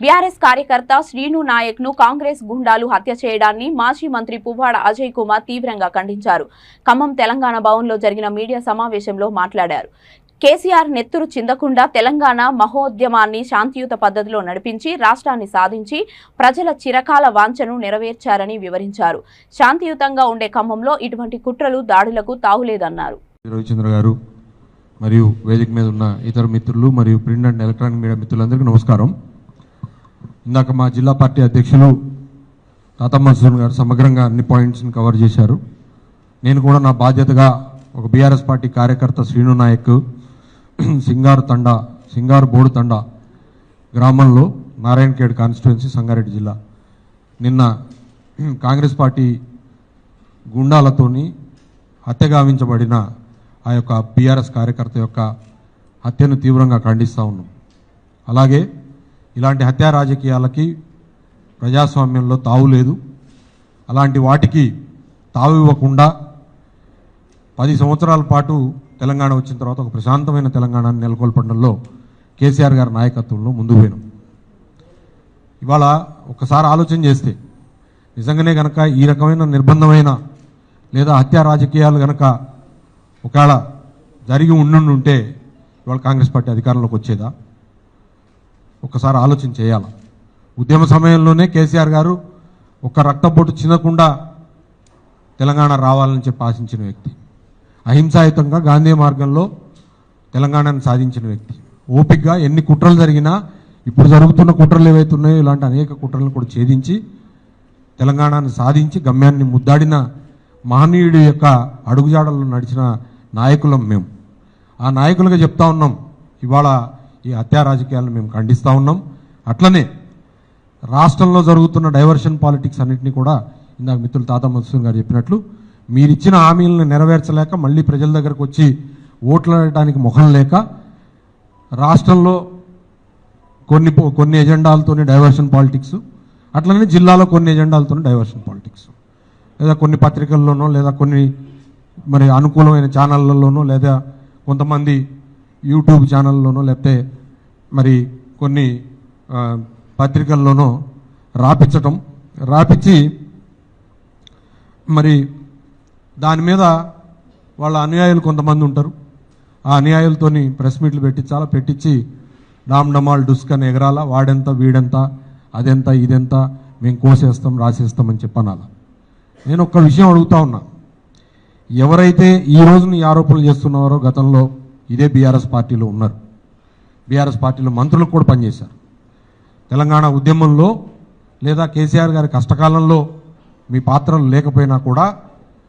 BRS కార్యకర్త శ్రీను నాయక్ను కాంగ్రెస్ గుండాలు హత్య చేయడాన్ని మాజీ మంత్రి పువ్వాడ అజయ్ కుమార్ తీవ్రంగా ఖండించారు. ఖమ్మం తెలంగాణ భవన్లో జరిగిన మీడియా సమావేశంలో మాట్లాడారు. కేసీఆర్ నెత్తురు చిందకుండా తెలంగాణ మహోద్యమాన్ని శాంతియుత పద్ధతిలో నడిపించి రాష్ట్రాన్ని సాధించి ప్రజల చిరకాల వాంఛను నెరవేర్చారని వివరించారు. శాంతియుతంగా ఉండే ఖమ్మంలో ఇటువంటి కుట్రలు దాడులకు తావులేదన్నారు. రవిచంద్ర గారు మరియు వేదిక మీద ఉన్న ఇతర మిత్రులు మరియు ప్రింట్ అండ్ ఎలక్ట్రానిక్ మీడియా మిత్రులందరికీ నమస్కారం. ఇందాక మా జిల్లా పార్టీ అధ్యక్షులు తాతా మన్సూర్ గారు సమగ్రంగా అన్ని పాయింట్స్ని కవర్ చేశారు. నేను కూడా నా బాధ్యతగా ఒక బీఆర్ఎస్ పార్టీ కార్యకర్త శ్రీను నాయక్ సింగారు తండా సింగారు బోడు తండా గ్రామంలో నారాయణఖేడ్ కాన్స్టిట్యున్సీ సంగారెడ్డి జిల్లా. నిన్న కాంగ్రెస్ పార్టీ గుండాలతోని హత్య గావించబడిన ఆ యొక్క బీఆర్ఎస్ కార్యకర్త యొక్క హత్యను తీవ్రంగా ఖండిస్తూ ఉన్నాం. అలాగే ఇలాంటి హత్యా రాజకీయాలకి ప్రజాస్వామ్యంలో తావు లేదు. అలాంటి వాటికి తావు ఇవ్వకుండా పది సంవత్సరాల పాటు తెలంగాణ వచ్చిన తర్వాత ఒక ప్రశాంతమైన తెలంగాణను నెలకొల్పడంలో కేసీఆర్ గారి నాయకత్వంలో ముందుకు పోయినాం. ఇవాళ ఒకసారి ఆలోచన చేస్తే నిజంగానే గనక ఈ రకమైన నిర్బంధమైన లేదా హత్యా రాజకీయాలు గనక ఒకవేళ జరిగి ఉండుంటే ఇవాళ కాంగ్రెస్ పార్టీ అధికారంలోకి వచ్చేదా? ఒకసారి ఆలోచన చేయాలి. ఉద్యమ సమయంలోనే కేసీఆర్ గారు ఒక రక్తపోటు చిన్నకుండా తెలంగాణ రావాలని చెప్పి ఆశించిన వ్యక్తి. అహింసాయుతంగా గాంధీ మార్గంలో తెలంగాణను సాధించిన వ్యక్తి. ఓపికగా ఎన్ని కుట్రలు జరిగినా ఇప్పుడు జరుగుతున్న కుట్రలు ఏవైతే ఉన్నాయో ఇలాంటి అనేక కుట్రలను కూడా ఛేదించి తెలంగాణను సాధించి గమ్యాన్ని ముద్దాడిన మహనీయుడి యొక్క అడుగుజాడల్లో నడిచిన నాయకులం మేము. ఆ నాయకులుగా చెప్తా ఉన్నాం ఇవాళ ఈ హత్యా రాజకీయాలను మేము ఖండిస్తూ ఉన్నాం. అట్లనే రాష్ట్రంలో జరుగుతున్న డైవర్షన్ పాలిటిక్స్ అన్నింటినీ కూడా ఇందాక మిత్రులు తాత మధుసూన్ గారు చెప్పినట్లు మీరు ఇచ్చిన హామీలను నెరవేర్చలేక మళ్ళీ ప్రజల దగ్గరకు వచ్చి ఓట్లాడటానికి ముఖం లేక రాష్ట్రంలో కొన్ని కొన్ని ఎజెండాలతోనే డైవర్షన్ పాలిటిక్స్ అట్లనే జిల్లాలో కొన్ని ఎజెండాలతోనే డైవర్షన్ పాలిటిక్స్ లేదా కొన్ని పత్రికల్లోనో లేదా కొన్ని మరి అనుకూలమైన ఛానళ్ళలోనో లేదా కొంతమంది యూట్యూబ్ ఛానల్లోనో లేకపోతే మరి కొన్ని పత్రికల్లోనో రాపించటం రాపించి మరి దాని మీద వాళ్ళ అనుయాయులు కొంతమంది ఉంటారు. ఆ అనుయాయులతోని ప్రెస్ మీట్లు పెట్టించాలా పెట్టించి డామ్ డమాల్ డుస్కన్ ఎగరాల వాడెంత వీడెంత అదెంత ఇదెంత మేము కోసేస్తాం రాసేస్తామని చెప్పనాల. నేను ఒక్క విషయం అడుగుతా ఉన్నా. ఎవరైతే ఈ రోజున ఈ ఆరోపణలు చేస్తున్నారో గతంలో ఇదే బీఆర్ఎస్ పార్టీలో ఉన్నారు. బీఆర్ఎస్ పార్టీలో మంత్రులకు కూడా పనిచేశారు. తెలంగాణ ఉద్యమంలో లేదా కేసీఆర్ గారి కష్టకాలంలో మీ పాత్రలు లేకపోయినా కూడా